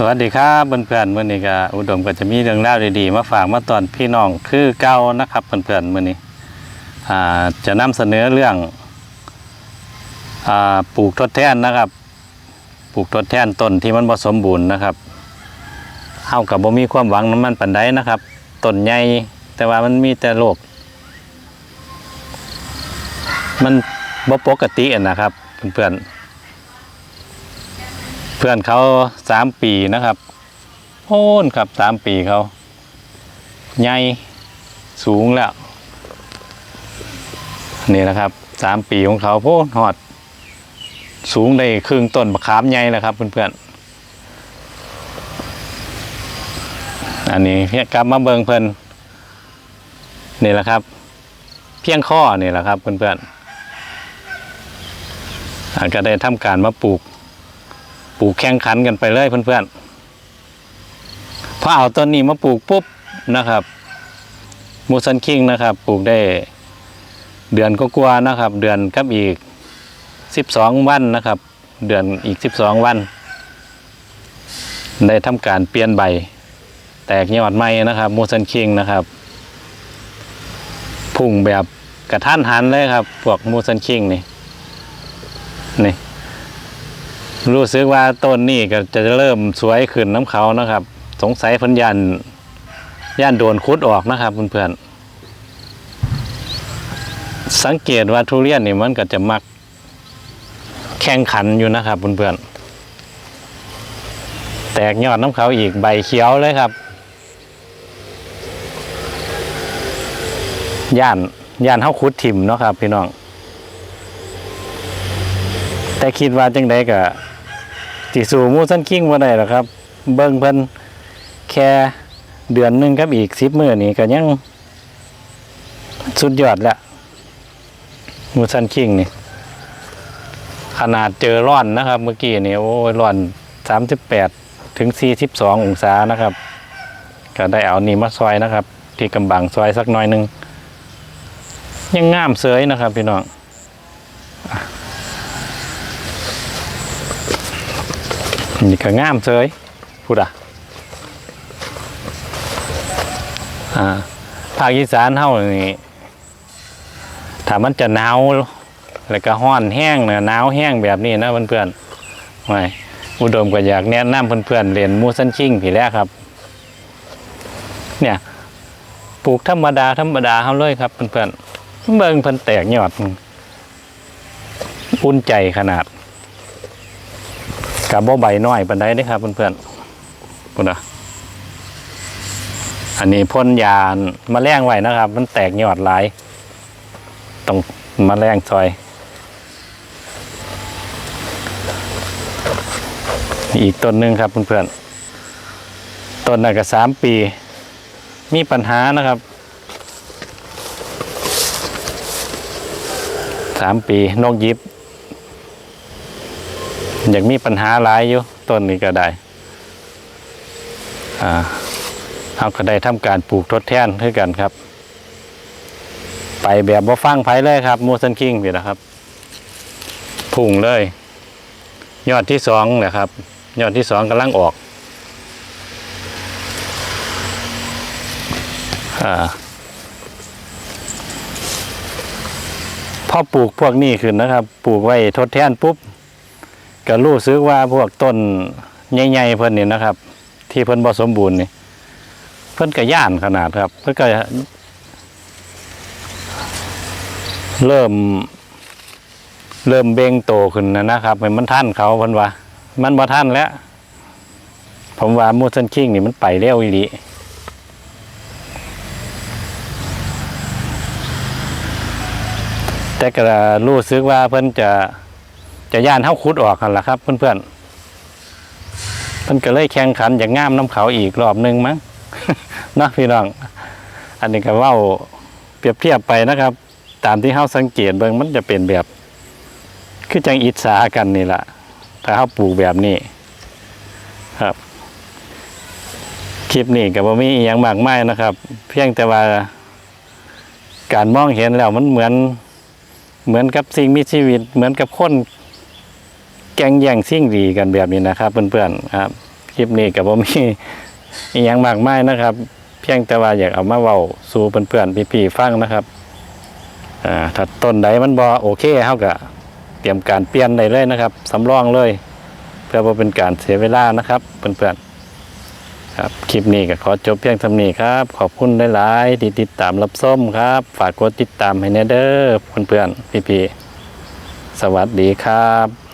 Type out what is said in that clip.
สวัสดีครับเพื่อนๆมื่อนี้ก็อุดมก็จะมีเรื่องราวดีๆ มาฝากมาตอนพี่น้องคือเก่านะครับเพื่อนๆมื่อนี้อ่าจะนำเสนอเรื่องอปลูกทดแทนนะครับ ปลูกทดแทนต้นที่มันผสมบูรณ์นะครับเฮากับบ่มีความหวังน้ำมันปันใดนะครับต้นใหญ่แต่ว่ามันมีแต่โรคมันบ่ปกติอะนะครับเพื่อนๆ เพื่อนเขาสามปีนะครับโพ้นครับสามปีเขาใหญ่สูงแล้ว นี่นะครับสามปีของเขาโพ้นหอด สูงได้ครึ่งต้นมะขามใหญ่แล้วครับเพื่อนๆอันนี้เพียงกลับมาเบิงเพิ่นนี่แหละครับ เพียงข้อนี่แหละครับเพื่อนๆอ่าก็ได้ทำการมาปลูก ปลูกแข่งขันกันไปเลยเพื่อนๆพอเอาต้นนี้มาปลูกปุ๊บนะครับมูซันคิงนะครับ ปลูกได้เดือนก็กว่าๆนะครับ เดือนกับอีกสิบสองวันนะครับ เดือนอีกสิบสองวัน ได้ทำการเปลี่ยนใบ แตกยอดใหม่นะครับมูซันคิงนะครับพุ่งแบบกระทันหันเลยครับพวกมูซันคิงนี่นี่ รู้สึกว่าต้นนี่ก็จะเริ่มสวยขึ้นน้ำเขานะครับ สงสัยพันยันย่านโดนคุดออกนะครับเพื่อนๆสังเกตว่าทุเรียนนี่มันก็จะมักแข่งขันอยู่นะครับเพื่อนๆแตกยอดน้ำเขาอีกใบเขียวเลยครับ ย่านย่านเฮาคุดถิ่มเนาะครับ พี่น้อง แต่คิดว่าจังไดก็ สิสู่มูซันคิงบ่ได้หรอกครับ เบิ่งเพิ่นแค่เดือนหนึงกับอีก10มื้อนี่ก็ยัง สุดยอดแล้วหมูซันคิงนี่ ขนาดเจอร้อนนะครับ เมื่อกี้นี่โอ้ยร้อน38ถึง42ององศานะครับ ก็ได้เอานี่มาซอยนะครับ ที่กำบังซอยสักหน่อยหนึงยังงามเสยนะครับพี่น้อง นี่ก็งามเฉยพูดอะอ่าภาคอีสานเฮานี่ถ้ามันจะหนาวแล้วก็ห้อนแห้งเนี่ยหนาวแห้งแบบนี้นะเพื่อนๆไม่อุดมก็อยากแนะนำเพื่อนๆเรียนมูสันชิงผีแรกครับ เนี่ยปลูกธรรมดาธรรมดาเฮาเลยครับเพื่อนๆเบิ่งเพิ่นแตกยอดอุ่นใจขนาด กับบ่ใบน้อยปันไดเด้อครับเพื่อนๆพุ่นอะอันนี้พ่นยามาแรงไว้นะครับ มันแตกยอดหลายต้องมาแรงซอย อีกต้นหนึ่งครับเพื่อนๆต้นน่ะก็สามปี มีปัญหานะครับสามปีนกยิบ อยากมีปัญหาหลายอยู่ต้นนี้ก็ได้อ่าเราก็ได้ทำการปลูกทดแทนด้วยกันครับ ไปแบบบ่ฟังไผเลยครับมูสันคิงพี่นะครับ พุ่งเลย ยอดที่สองแหละครับ ยอดที่สองกำลังออกอ่าพอปลูกพวกนี้ขึ้นนะครับ ปลูกไว้ทดแทนปุ๊บ ก็รู้สึกว่าพวกต้นใหญ่ๆเพิ่นนี่นะครับ ที่เพิ่นบ่สมบูรณ์นี่เพิ่นก็ย่านขนาดครับ เพิ่นก็เริ่ม เริ่มเบ่งโตขึ้นนะนะครับให้มันท่านเขาเพิ่นว่า มันบ่ท่านแล้ว ผมว่ามูสันคิงนี่มันไปเร็วอีหลีแต่ก็รู้สึกว่าเพิ่นจะ จะย่านเท้าคุดออกกันล่ะครับ เพื่อนๆเพิ่นก็เลยแข่งขันอย่างงามน้ำเขาอีกรอบหนึ่งมั้งนะพี่น้อง อันนี้ก็เว่าเปรียบเทียบไปนะครับ ตามที่เฮาสังเกตเบิ่งมันจะเป็นแบบ คือจังอิจฉากันนี่แหละถ้าเฮาปลูกแบบนี้ ครับ คลิปนี้ก็บ่มีอหย่างมากมายนะครับ เพียงแต่ว่าการมองเห็นแล้วมันเหมือนเหมือนกับสิ่งมีชีวิต เหมือนกับคน แกงแย่งสิ่งดีกันแบบนี้นะครับ เพื่อนๆครับแลิปนี้ก็บ่มีอีหยังมากมายนะครับ เพียงแต่ว่าอยากเอามาเว้าสู่เพื่อนๆพี่ๆฟังนะครับอ่าถ้าต้นใดมันบ่โอเคเฮาก็เตรียมการเปลี่ยนได้เลยนะครับสำรองเลย เพื่อบ่เป็นการเสียเวลานะครับเพื่อนๆครับคลิปนี้ก็ขอจบเพียงเท่านี้ครับ ขอบคุณหลายๆที่ติดตามรับชมครับ ฝากกดติดตามให้แน่เด้อเพื่อนๆพี่ๆสวัสดีครับ